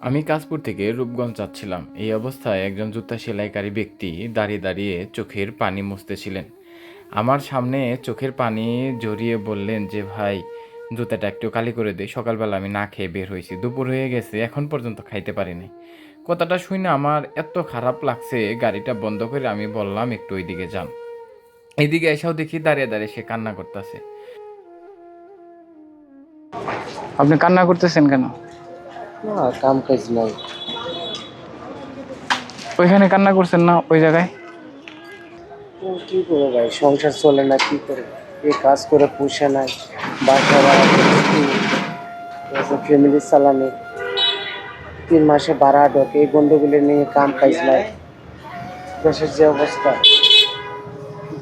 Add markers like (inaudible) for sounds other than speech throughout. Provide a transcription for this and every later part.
আমি কাশপুর থেকে রূপগঞ্জ যাচ্ছিলাম। এই অবস্থায় একজন জুতা সেলাইকারী ব্যক্তি দাঁড়িয়ে দাঁড়িয়ে চোখের পানি মুছতেছিলেন। আমার সামনে চোখের পানি জড়িয়ে বললেন যে, ভাই, জুতাটা একটু কালি করে দে। সকালবেলা আমি না খেয়ে বের হয়েছি। দুপুর হয়ে গেছে, এখন পর্যন্ত খাইতে পারিনি কথাটা শুনে আমার এত খারাপ লাগছে, গাড়িটা বন্ধ করে আমি বললাম, একটু ওইদিকে যান। এইদিকে এসেও দেখি দাঁড়িয়ে দাঁড়িয়ে সে কান্না করতেছে। আপনি কান্না করতেছেন কেন? না কাম কাজ নাই। ওইখানে কান্না করছেন না ওই জায়গায়? কি করব ভাই সংসার চলে না কি করে? এ কাজ করে পুষে নাই বাসা ভাড়া ফ্যামিলি চালানি। তিন মাসে ভাড়া ঢোকে এই বন্ধুগুলি নিয়ে কাম কাজ নাই। দেশের যে অবস্থা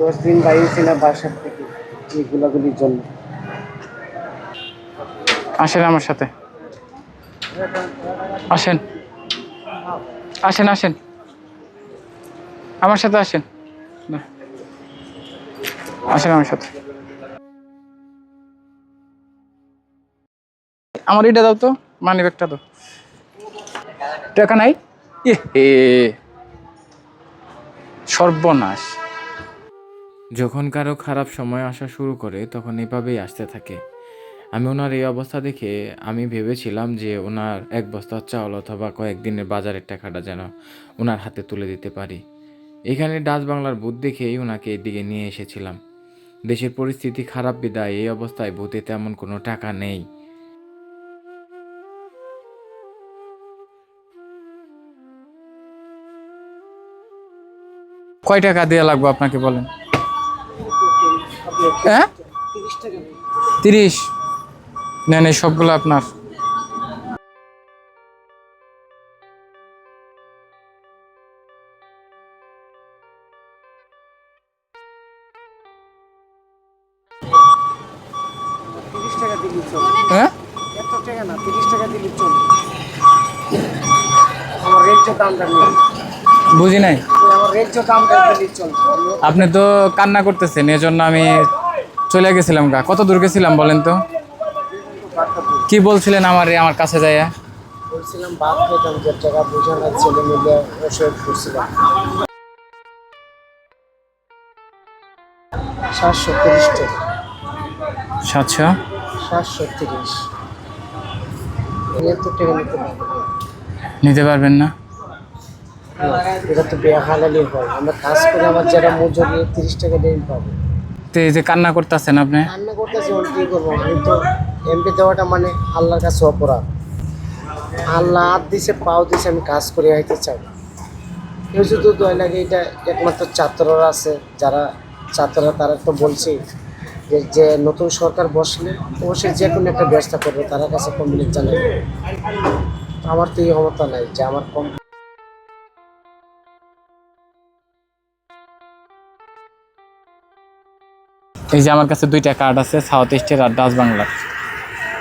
দশ দিন বাইরেছি না বাসার থেকে এই গুলাগুলির জন্য। আসেন আমার সাথে। আসেন। আসেন আসেন। আমার সাথে আসেন। আসেন আমার সাথে। আমার এটা দাও তো মানি ব্যাগটা দাও। টাকা নাই? হে। সর্বনাশ। যখন কারও খারাপ সময় আসা শুরু করে, তখন এভাবেই আসতে থাকে। আমি ওনার এই অবস্থা দেখে আমি ভেবেছিলাম যে ওনার এক বস্তা চাউল অথবা কয়েকদিনের বাজারের টাকাটা যেন ওনার হাতে তুলে দিতে পারি। এখানে ডাচ বাংলার ভূত দেখেই ওনাকে এদিকে নিয়ে এসেছিলাম। দেশের পরিস্থিতি খারাপ, বিদায়, এই অবস্থায় ভূতে তেমন কোনো টাকা নেই। কয় টাকা দেওয়া লাগবে আপনাকে বলেন? হ্যাঁ? তিরিশ। নেন, এই সবগুলো আপনার। হ্যাঁ? বুঝি নাই? আপনি তো কান্না করতেছেন, এজন্য আমি চলে গেছিলাম গা। কত দূর গেছিলাম বলেন তো? কি বলছিলেন আমার আমার কাছে যাইয়া? বলছিলাম বাদ খেতাম যে টাকা না ছেলে মিলে ওষুধ করছিলাম সাতশো তিরিশ টাকা। সাতশো? সাতশো তিরিশ। এত টাকা নিতে নিতে পারবেন না? এটা তো বেহালালি হয়। আমরা কাজ করে আমার যারা মজুরি তিরিশ টাকা দিয়ে পাবো। তো এই যে কান্না করতেছেন আপনি? রান্না করতেছি কি করব? আমি তো এমপি দেওয়াটা মানে আল্লাহর কাছে অপরাধ। আল্লাহ হাত দিছে, পাও দিছে, আমি কাজ করে আইতে চাই। কেউ যদি দয় লাগে, এটা একমাত্র ছাত্ররা আছে, যারা ছাত্ররা তারা তো বলছে যে যে নতুন সরকার বসলে অবশ্যই যে কোনো একটা ব্যবস্থা করবে, তার কাছে কমপ্লিট জানাবে। আমার তো এই ক্ষমতা নাই যে আমার কম এই যে আমার কাছে দুইটা কার্ড আছে সাউথ ইস্টের আর ডাচ বাংলার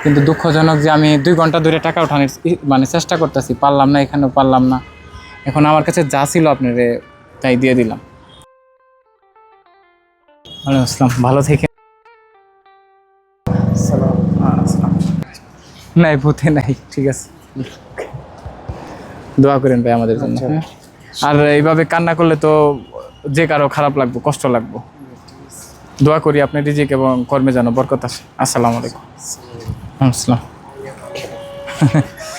কিন্তু দুঃখজনক যে আমি দুই ঘণ্টা ধরে টাকা উঠানোর মানে চেষ্টা করতেছি। পারলাম না এখানেও পারলাম না। এখন আমার কাছে যা ছিল আপনার তাই দিয়ে দিলাম। ওয়ালাইকুম আসসালাম। ভালো থেকে নাই ভূতে নাই। ঠিক আছে। দোয়া করেন ভাই আমাদের জন্য। হ্যাঁ? আর এইভাবে কান্না করলে তো যে কারও খারাপ লাগবে কষ্ট লাগবো। দোয়া করি আপনি রিজিক এবং কর্মে যেন বরকত আসে। আসসালামু আলাইকুম। আসসালাম (laughs)